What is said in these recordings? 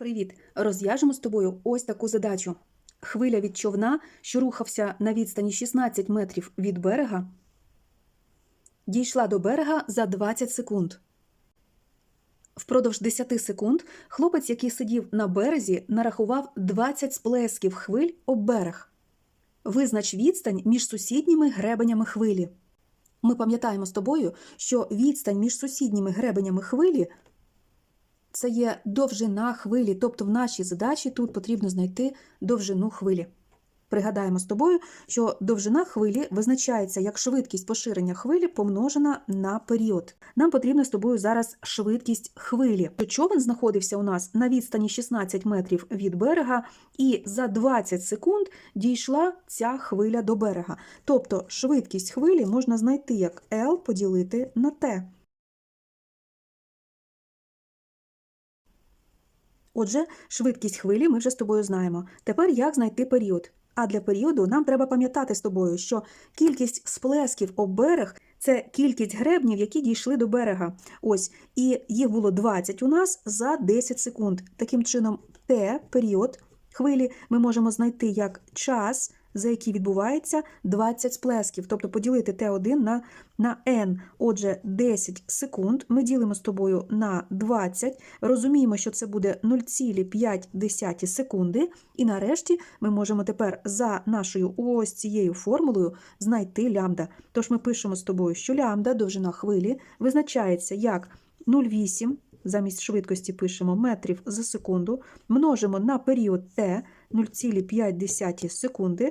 Привіт! Розв'яжемо з тобою ось таку задачу. Хвиля від човна, що рухався на відстані 16 метрів від берега, дійшла до берега за 20 секунд. Впродовж 10 секунд хлопець, який сидів на березі, нарахував 20 сплесків хвиль об берег. Визнач відстань між сусідніми гребенями хвилі. Ми пам'ятаємо з тобою, що відстань між сусідніми гребенями хвилі це є довжина хвилі, тобто в нашій задачі тут потрібно знайти довжину хвилі. Пригадаємо з тобою, що довжина хвилі визначається як швидкість поширення хвилі помножена на період. Нам потрібно з тобою зараз швидкість хвилі. Човен знаходився у нас на відстані 16 метрів від берега, і за 20 секунд дійшла ця хвиля до берега. Тобто швидкість хвилі можна знайти як L поділити на T. Отже, швидкість хвилі ми вже з тобою знаємо. Тепер як знайти період? А для періоду нам треба пам'ятати з тобою, що кількість сплесків об берег це кількість гребнів, які дійшли до берега. Ось, і їх було 20 у нас за 10 секунд. Таким чином, Т, період хвилі, ми можемо знайти як час, за який відбувається 20 сплесків, тобто поділити Т1 на, на N. Отже, 10 секунд ми ділимо з тобою на 20, розуміємо, що це буде 0,5 секунди, і нарешті ми можемо тепер за нашою ось цією формулою знайти лямбда. Тож ми пишемо з тобою, що лямбда, довжина хвилі, визначається як 0,8, замість швидкості пишемо метрів за секунду, множимо на період t 0,5 секунди.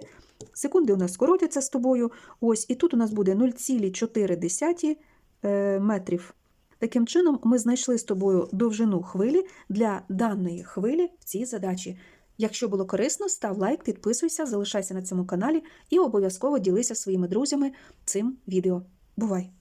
Секунди у нас скоротяться з тобою. Ось, і тут у нас буде 0,4 е, метрів. Таким чином, ми знайшли з тобою довжину хвилі для даної хвилі в цій задачі. Якщо було корисно, став лайк, підписуйся, залишайся на цьому каналі і обов'язково ділися своїми друзями цим відео. Бувай!